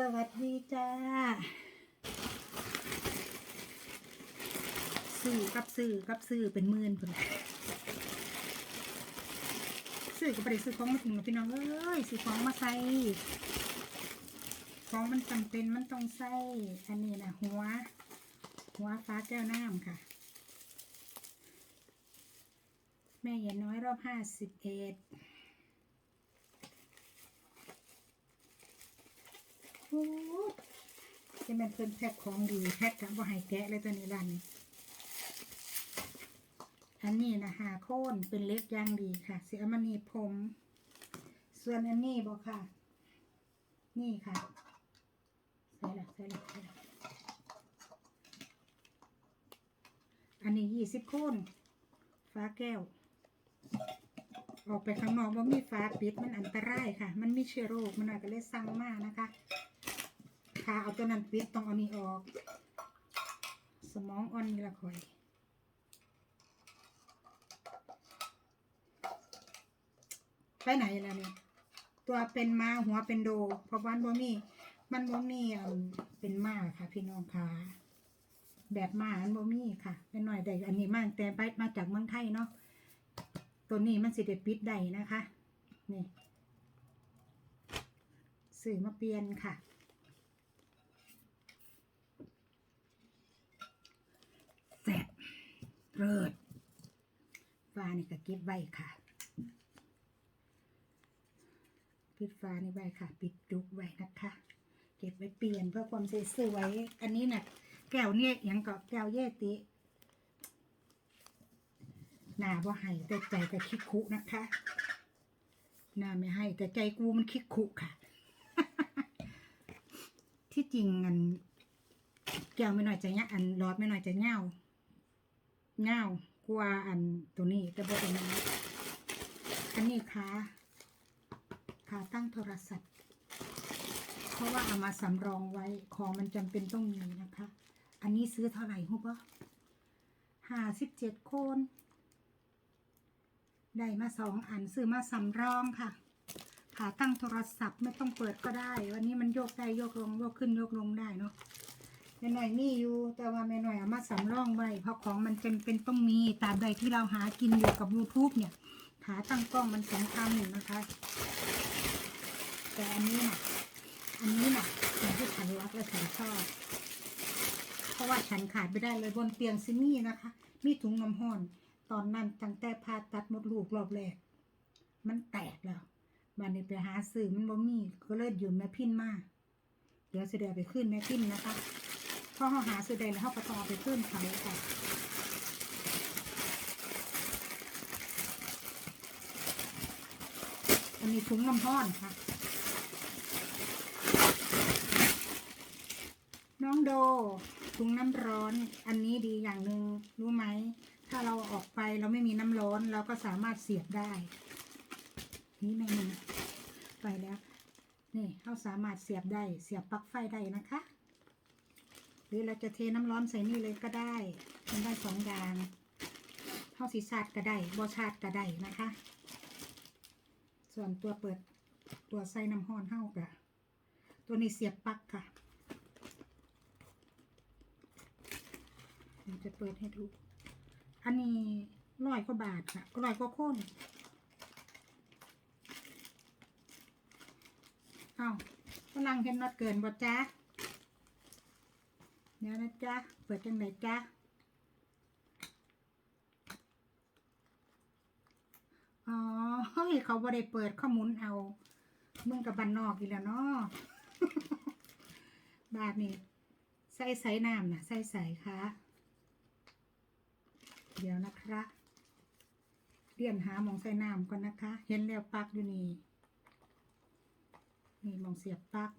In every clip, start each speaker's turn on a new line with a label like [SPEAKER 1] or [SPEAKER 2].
[SPEAKER 1] สวัสดีจ้าซื้อกับซื้อกับซื้อเป็นหมื่นพุ่นซื้อก็ไปได้ซื้อของมาถุงพี่น้องเอ้ยซื้อของมาใส่ของมันจำเป็นมันต้องใส่อันนี้นะหัว หัวฟ้าแก้วน้ำค่ะ แม่เย็นน้อยรอบห้าสิบเอ็ด โอ้ จะเป็นเพิ่นแพ็คของดีแพ็คกับว่าให้แกะเลยตัวนี้ร้านนี้ อันนี้นะหาโค่นเป็นเล็กอยางดีค่ะ เสียมันนีผม ส่วนอันนี้บอกค่ะ นี่ค่ะใส่ละใส่ละใส่ละอันนี้ยี่สิบโค่นฟ้าแก้ว ออกไปข้างนอกว่ามีฟ้าปิดมันอันตรายค่ะ มันมีเชื้อโรคมันอาจจะเลยสั่งมากนะคะ ถ้าเอาตัวนั้นปิดต้องเอานี้ออก สมองอ่อนนี่ละคอยไปไหนแล้วเนี่ยตัวเป็นมาหัวเป็นโด เพราะวันบ่มีมันบ่มีอ่าเป็นมาค่ะ พี่น้องค่ะแบบมาอันบ่มีค่ะเป็นหน่อยได้อันนี้มากแต่ไปมาจากเมืองไทยเนาะตัวนี้มันสิเด็ปิดได้นะคะ นี่สื่อมาเปลี่ยนค่ะ แสบ เริดฟ้านี่ก็เก็บไว้ค่ะ ปิดฟ้านี่ไว้ค่ะ ปิดจุกไว้นะคะ เก็บไว้เปลี่ยนเพื่อความสวยๆอันนี้น่ะแก้วเนี่ยยังกับแก้วเยติหน้าบ่ให้แต่ใจแต่คิกคุนะคะหน้าไม่ให้ แต่ใจกูมันคิกคุค่ะ ที่จริงอันแก้วไม่น้อยจะเนี้ยอันรอดไม่น้อยจะเงา เง่ากว่าอันตัวนี้แต่บ่ตัวนี้อันนี้ขาขาตั้งโทรศัพท์ เพราะว่าเอามาสำรองไว้ของมันจำเป็นต้องมีนะคะ อันนี้ซื้อเท่าไหร่ฮู้ปะห้าสิบเจ็ดโคนได้มาสองอันซื้อมาสำรองค่ะขาตั้งโทรศัพท์ไม่ต้องเปิดก็ได้ วันนี้มันโยกได้โยกลงโยกขึ้นโยกลงได้เนาะ แม่หน่อยมีอยู่ แต่ว่าแม่หน่อยเอามาสำรองไว้เพราะของมันเป็นเป็นต้องมีตามใดที่เราหากินอยู่กับ YouTube เนี่ยขาตั้งกล้องมันสำคัญอยู่นะคะ แต่อันนี้น่ะอันนี้น่ะสิ่งที่ฉันรักและฉันชอบ เพราะว่าฉันขาดไม่ได้เลยบนเตียงซิมี่นะคะ มีถุงน้ำห้อนตอนนั้นตั้งแต่ผ่าตัดมดลูกรอบแรก มันแตกแล้วบันนี้ไปหาซื้อมันบ่มีก็เลยยืมแม่พินมา เดี๋ยวเสดียวไปขึ้นแม่พินนะคะ พอเขาหาซื้อได้แล้วเขาก็ต้องเอาไปขึ้นเขาค่ะอันนี้ถุงน้ำห้อนค่ะ น้องโดถุงน้ำร้อน อันนี้ดีอย่างหนึ่งรู้ไหม ถ้าเราออกไปเราไม่มีน้ำร้อนเราก็สามารถเสียบได้ นี่แม่นไปแล้ว นี่เราสามารถเสียบได้ เสียบปลั๊กไฟได้นะคะ หรือเราจะเทน้ำร้อนใส่นี่เลยก็ได้มันได้สองอย่างเข้าสีชาดก็ได้บอชาดก็ได้นะคะ ส่วนตัวเปิดตัวใส่น้ำห้อนเท่ากะตัวนี้เสียบปลั๊กค่ะจะเปิดให้ดู อันนี้ร้อยกว่าบาทค่ะร้อยกว่าคนเอ้าฝรั่งเห็นน็อตเกินบ่จ้า เดี๋ยวนะจ๊ะ เปิดจังไหนจ๊ะอ๋อเฮ้ยเขาบ่ได้เปิดข้อมูลเอา มึงกับบันนอกอีกแล้วเนาะบาทนี่ใส่ใส่น้ำนะใส่ใส่ค่ะ เดี๋ยวนะคะเรียนหามองใส่น้ำก่อนนะคะ เห็นแล้วปักอยู่นี่ นี่มองเสียบปัก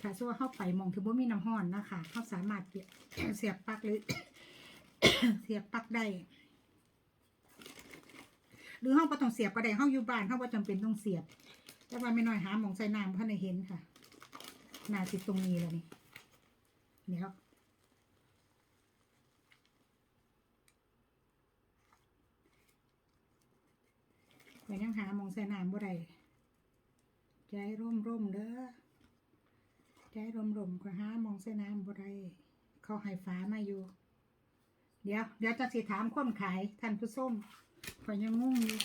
[SPEAKER 1] ถ้าซัวเข้าไปมองถือว่ามีน้ำห้อนนะคะเขาสามารถเสียบปลั๊กหรือ เสียบปลั๊กได้หรือห้องก็ต้องเสียบก็ได้ห้องอยู่บ้านห้องว่าจำเป็นต้องเสียบ แต่ว่าไม่น้อยหาหมองใส่น้ำเพราะในเห็นค่ะนาสิตรงนี้แล้วนี่เดี๋ยวไปยังหาหมองใส่น้ำบ่ได้ใจร่มร่มๆเด้อ ใจร่มร่มๆก็หามองเส้นน้ำบ่ได้เขาให้ฟ้ามาอยู่ เดี๋ยว เดี๋ยวจะสิถามคนขายท่านผู้ส้มขอยังงุ่งอยู่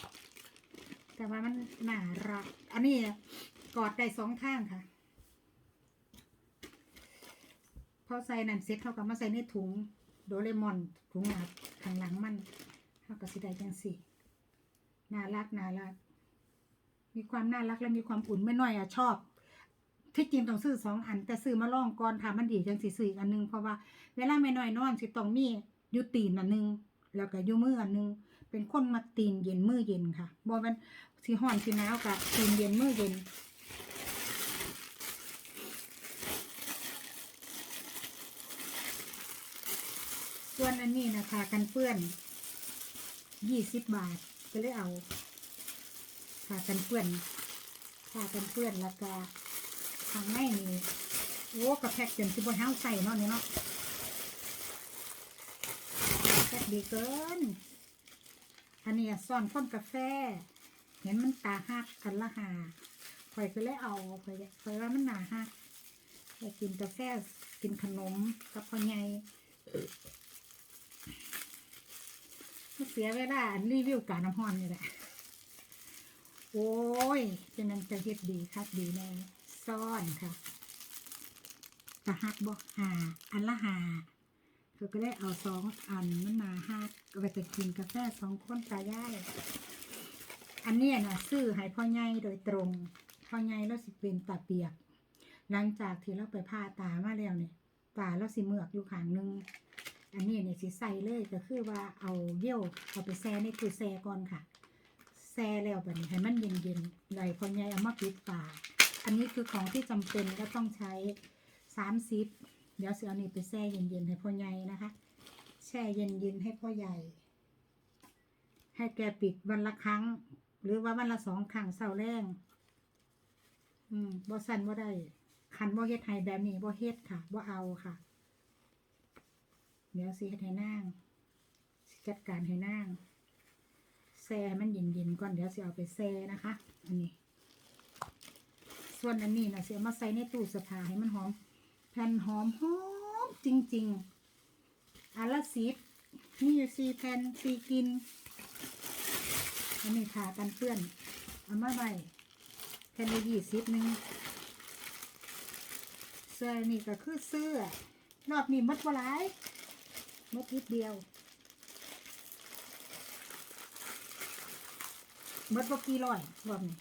[SPEAKER 1] แต่ว่ามันน่ารัก อันนี้กอดได้สองข้างค่ะพอใส่นั่นเสร็จเขาก็มาใส่ในถุงโดเรมอนถุงหนาข้างหลังมันเขาก็สิได้จังสิน่ารักน่ารัก มีความน่ารักและมีความอุ่นไม่น้อยอะชอบ ที่จริงต้องซื้อสองอัน แต่ซื้อมาลองก่อนค่ะมันดีจังสิซื้ออีกอันหนึงเพราะว่าเวลาไม่น้อยนอนสิต้องมีอยูตีนอันหนึงแล้วก็อยูมืออันหนึงเป็นคนมาตีนเย็นมือเย็นค่ะบอกมันสิห้อนสิหนาวกับตีนเย็นมือเย็นส่วนอันนี้นะคะกันเปื้อนยี่สิบบาทก็เลยเอาผ้ากันเปื้อนผ้ากันเปื้อนแล้วก็ ทางในนี่โอ้กระแพกจนสิบนเท้าใส่เนาะเนี่ยเนาะแพกดีเกิน อันนี้อะซ่อนข้นกาแฟ เห็นมันตาหักกันละหาข่อยก็เลยเอาข่อยข่อยว่ามันหนาหักอยากกินกาแฟกินขนมกับพ่อใหญ่เสียเวลาอันรีวิวการน้ำห้อนนี่แหละ โอ้ยจะนันจะเฮ็ดดีครับดีแน่ ซ่อนค่ะกระหักบ่หาอันละหาเธอก็ได้เอาสองอันมันมาหักก็ไปจะกินกาแฟสองคนตายายอันเนี้ยนะซื้อให้พ่อใหญ่โดยตรงพ่อใหญ่แล้วสิเป็นตาเปียก หลังจากที่เราไปผ่าตามาแล้วเนี่ยตาเราสิเมือกอยู่ข้างหนึงอันนี้เนี่ยสิใส่เลยก็คือว่าเอาเยี่ยวเอาไปแช่ในตู้แช่ก่อนค่ะแช่แล้วแบบนี้ให้มันเย็นๆไหลพ่อใหญ่เอามาปิดฝา อันนี้คือของที่จำเป็นก็ต้องใช้สามสิบเดี๋ยวเสือเอานี่ไปแช่เย็นๆให้พ่อใหญ่นะคะ แช่เย็นๆให้พ่อใหญ่ ให้แกปิดวันละครั้ง หรือว่าวันละสองครั้งเสาร์แรงอืมบ่สั่นบ่ได้ คันบ่เฮ็ดให้แบบนี้บ่เฮ็ดค่ะบ่เอาค่ะ เดี๋ยวสิเฮ็ดให้นางจัดการให้นางแซ่ให้มันเย็นๆก่อนเดี๋ยวสิเอาไปแซ่นะคะ อันนี้ ส่วนอันนี้นะเสียมาใส่ในตู้เสื้อผ้าให้มันหอม แผ่นหอมหอมจริง ๆอันละสิบนี่อยู่สี่แผ่นสี่กินอันนี้ทากันเปื้อนเอามาใบแผ่นละยี่สิบหนึ่งเสื้อนี่ก็คือเสื้อรอบนี้หมดบ่หลายหมดนิดเดียวหมดบ่กี่ร้อยรอบนี้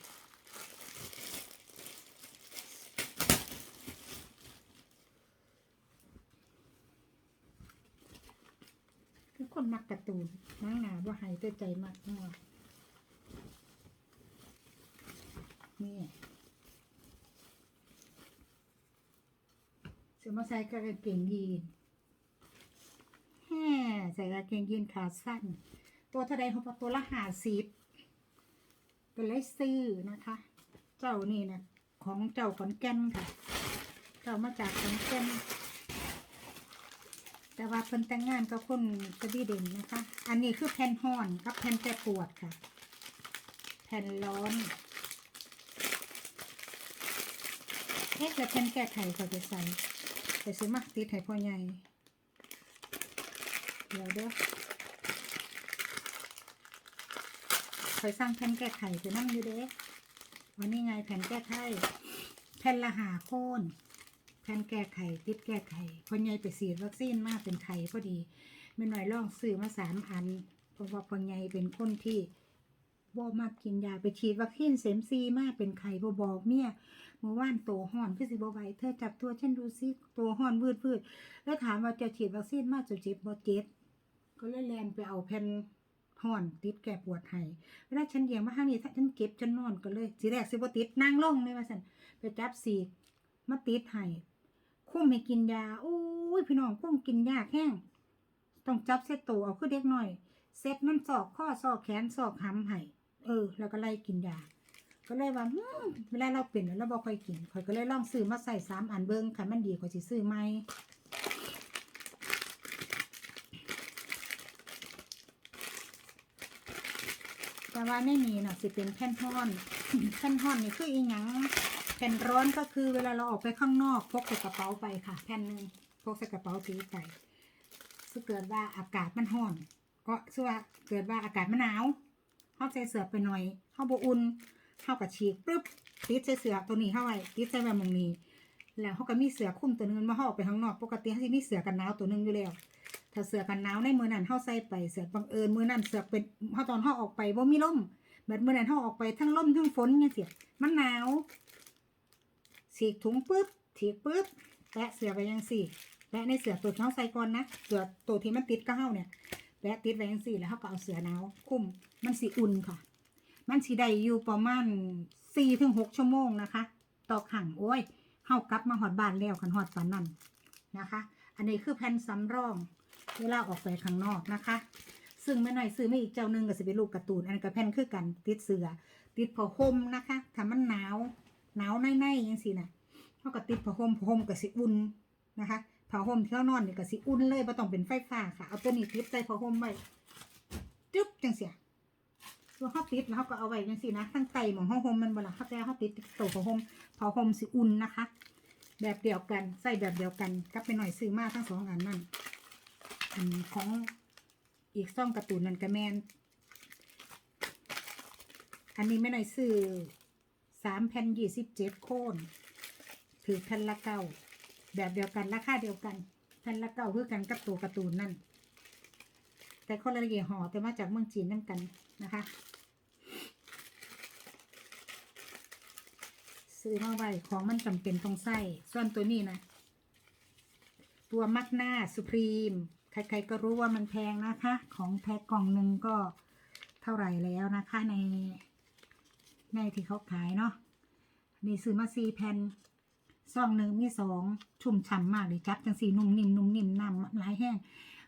[SPEAKER 1] คือคนมั การ์ตูนนางหนาบ่ใหายแต่ใจมากนัวนี่เสื้อมาใส่กางเกงยีนแฮ่ใส่กางเกงยีนขาสั้น ตัวเท่าใดขาบอกตัวละหาสิบเป็นเลยซื้อนะคะ เจ้านี่นะของเจ้าขอนแก่นค่ะ เจ้ามาจากขอนแก่น แต่ว่าเพิ่นแต่งงานกับคนสวีเดนนะคะ อันนี้คือแผ่นห่อนกับแผ่นแก้ปวดค่ะ แผ่นร้อนเอ๊ะแล้วแผ่นแก้ไขเขาจะใส่ไปซื้อมาติดให้พ่อใหญ่เดี๋ยวเด้อคอยสร้างแผ่นแก้ไขไปนั่งอยู่เด้อวันนี้ไงแผ่นแก้ไขแผ่นละหาโค่น แผ่นแก้ไขติดแก้ไขคนใหญ่ไปฉีดวัคซีนมาเป็นไข่พอดีไม่หน่อยลองซื้อมาสามอันเพราะว่าคนใหญ่เป็นคนที่บ่มากกินยาไปฉีดวัคซีนเสมซีมาเป็นไข่บ่บอกเมียเมื่อวานโตห่อนคือสิบ่ไหวเธอจับตัวฉันดูซิโตห่อนวืดวืดๆแล้วถามว่าจะฉีดวัคซีนมาจะเจ็บบ่เจ็บก็เลยแลนไปเอาแผ่นห่อนติดแก้ปวดให้เวลาฉันเยียงมาข้างนี้ถ้าฉันเก็บฉันนอนก็เลยสีแรกสิบ่ติดนั่งลงเลยว่าสันไปจับสีมาติดให้ คุ้มให้กินยาอุ้ยพี่น้องคุ้มกินยาแห้งต้องจับเซตโตวเอาคือเด็กหน่อย เซตมันศอกข้อศอกแขนศอกหำให้เออ แล้วก็ไล่กินยา ก็เลยว่าหืมเวลาเราเป็นแล้วเราบ่ค่อยกินข่อยก็เลยลองซื้อมาใส่สามอันเบิ่งค่ะมันดีข่อยสิซื้อใหมแต่ว่าไม่มีน่ะสิเป็นแผ่นท่อนแผ่นท่อนนี่คืออีหยัง แผ่นร้อนก็คือเวลาเราออกไปข้างนอกพกใส่กระเป๋าไปค่ะ แผ่นหนึ่งพกใส่กระเป๋าถือไปถ้าเกิดว่าอากาศมันร้อน ก็ชื่อว่าเกิดว่าอากาศมันหนาวเขาใส่เสื้อไปหน่อยเขาบอุ่นเขากับฉีกปึ๊บติดใส่เสื้อตัวนี้เข้าไว้ติดใส่แบบมองนี้ แล้วเขาก็มีเสื้อคลุมตัวนึงมาเขาออกไปข้างนอกปกติเขาจะมีเสื้อกันหนาวตัวนึงอยู่แล้วถ้าเสื้อกันหนาวในมือนั้นเขาใส่ไปเสื้อบังเอิญมือนั้นเสื้อเป็นเขาตอนเขาออกไปว่ามีลมแบบมือนั้นเขาออกไปทั้งลมทั้งฝนเนี่ยเสียมันหนาว ฉีกถุงปุ๊บฉีกปุ๊บแปะเสือไปยังสี่แปะในเสือตัวที่เขาใส่ก่อนนะเสือตัวที่มันติดก็เขาเนี่ยแปะติดไว้ยังสี่แล้วเขาก็เอาเสือหนาวคลุมมันสีอุ่นค่ะ มันสีได้อยู่ประมาณสี่ถึงหกชั่วโมงนะคะ ต่อขังโอ้ยเฮากลับมาหอดบ้านแล้วคันหอดปานนั่นนะคะ อันนี้คือแผ่นสำรองเวลาออกไปข้างนอกนะคะ ซึ่งไม่หน่อยซื้อไม่อีกเจ้าหนึ่งก็จะเป็นลูกการ์ตูนอันนนก็แผ่นคือกันติดเสือติดผ้าห่มนะคะถ้ามันหนาว หนาวในๆยังสินะเขาก็ติดผ้าห่มผ้าห่มก็สิอุ่นนะคะผ้าห่มที่เขานอนนี่ก็สิอุ่นเลยไม่ต้องเป็นไฟฟ้าค่ะเอาตัวนี้ติดใส่ผ้าห่มไว้จึ๊บจังเสียตัวเขาติดแล้วเขาก็เอาไว้จังสินะตั้งไตหมองห้องห่มมันเวลาเขาแต่เขาติดตัวผ้าห่มผ้าห่มสิอุ่นนะคะ แบบเดียวกันใส่แบบเดียวกันกับไปหน่อยซื้อมาทั้งสองอันนั่นอันของอีกซ่องกร์ตูนนั่นก็แมนอันนี้ไม่หน่อยซื้อ สามแผ่นยี่สิบเจ็ดโคนถือแผ่นละเก้าแบบเดียวกันราคาเดียวกันแผ่นละเก้าคือกันกับตัวการ์ตูนนั่น แต่คนละยี่ห้อแต่มาจากเมืองจีนนั่นกันนะคะ ซื้อมาไว้ของมันจำเป็นต้องใส่ส่วนตัวนี้นะ ตัวมักหน้าสุพรีมใครๆก็รู้ว่ามันแพงนะคะ ของแพ็คกล่องหนึ่งก็เท่าไหร่แล้วนะคะใน ในที่เขาขายเนาะนี่ซื้อมาสี่แผ่นซองหนึ่งมีสองชุ่มฉ่ำมากเลยจับจังสีนุ่มนิ่มนุ่มนิ่มน้ำลายแห้ง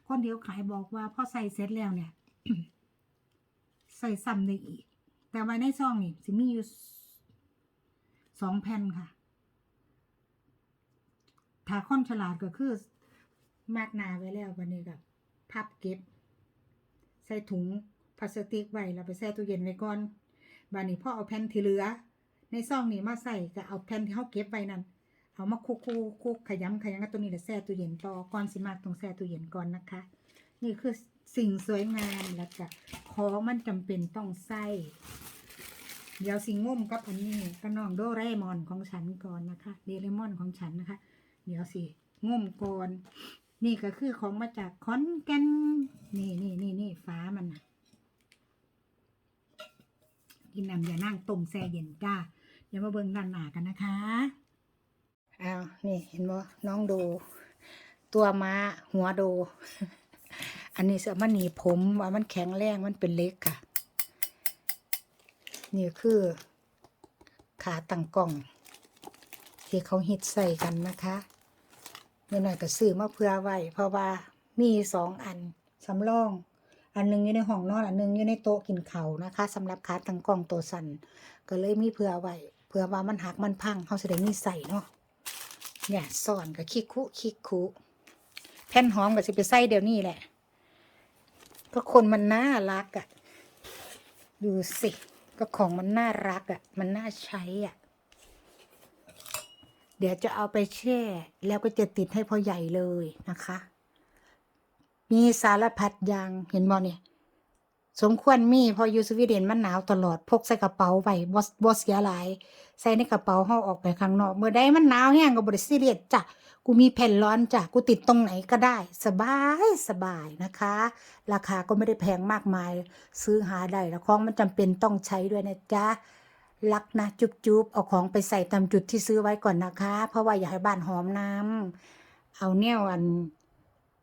[SPEAKER 1] คนเดียวขายบอกว่าพอใส่เสร็จแล้วเนี่ย ใส่ซ้ำได้อีก แต่ไว้ในซองนี่สิมีอยู่สองแผ่นค่ะถ้าคนฉลาดก็คือมากนาไว้แล้ววันนี้กับพับเก็บ ใส่ถุงพลาสติกไว้แล้วไปใส่ตู้เย็นไว้ก่อน บานี้พ่อเอาแผ่นที่เหลือ ในซองนี้มาใส่ก็เอาแผ่นที่เขาเก็บไว้นั่นเอามาคุกคุกคุกขยำขยำกับตัวนี้แล้วแช่ตู้เย็นต่อก่อนสิมากต้องแช่ตู้เย็นก่อนนะคะ นี่คือสิ่งสวยงามแล้วก็ของมันจำเป็นต้องใส่เดี๋ยวสิงุ่มกับอันนี้ก็น้องโดเรมอนของฉันก่อนนะคะเดเรมอนของฉันนะคะ เดี๋ยวสิงุ่มก่อนนี่ก็คือของมาจากคอนแกนนี่นี่นี่นี่ฟ้ามันนะ กินน้ำอย่านั่งต้มแช่เย็นจ้าเดี๋ยวมาเบิ่งด้านหน้ากันนะคะอ้าวนี่เห็นบ่น้องโดตัวม้าหัวโด อันนี้เสื้อมันหนีผมว่ามันแข็งแรงมันเป็นเล็กค่ะ นี่คือ ขาตั้งกล้อง ที่เขาฮิตใส่กันนะคะไม่หน่อยก็ซื้อมาเพื่อไว้ เพราะว่ามีสองอันสำรอง อันหนึงอยู่ในห้องนอนอันหนึงอยู่ในโต๊ะกินข้าวนะคะสำหรับขาตั้งกล้องตัวสั่นก็เลยมีเพื่อไว้เพื่อว่ามันหักมันพังเขาจะได้มีใส่เนาะเนี่ยซ่อนกับคิกคุคิกคุแผ่นหอมก็จะไปใส่เดี๋ยวนี้แหละ ก็คนมันน่ารักอะ่ะดูสิ ก็ของมันน่ารักอะ่ะ มันน่าใช้อะ เดี๋ยวจะเอาไปแช่ แล้วก็จะติดให้พอใหญ่เลยนะคะ มีสารพัดอยางเห็นบ่เนี่ยสมควรมีพออยู่สวีเดนมันหนาวตลอดพกใส่กระเป๋าไว้บ่บ่เสียหลาย ใส่ในกระเป๋าเฮาออกไปข้างนอก เมื่อใดมันหนาวแห้งก็บ่ได้ซีเรียจ้ะกูมีแผ่นร้อนจ้ะกูติดตรงไหนก็ได้ สบายสบายนะคะ ราคาก็ไม่ได้แพงมากมาย ซื้อหาได้แล้วของมันจำเป็นต้องใช้ด้วยนะจ๊ะรักนะจุ๊บจุ๊บเอาของไปใส่ตามจุดที่ซื้อไว้ก่อนนะคะ เพราะว่าอยากให้บ้านหอมน้ำเอาเนี่ยอัน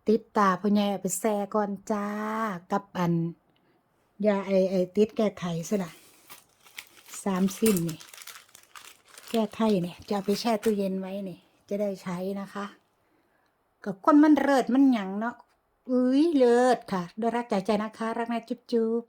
[SPEAKER 1] ติดตาพ่อใหญ่ไปแซ่ก่อนจ้า กับอันยาไอไอติดแก้ไขซะนะสามสิ้นนี่แก้ไขเนี่ย จะไปแช่ตู้เย็นไว้เนี่ยจะได้ใช้นะคะ กับคนมันเลิศมันหยังเนาะอุ้ยเลิศค่ะด้วยรักใจใจนะคะ รักนะจุ๊บจุ๊บ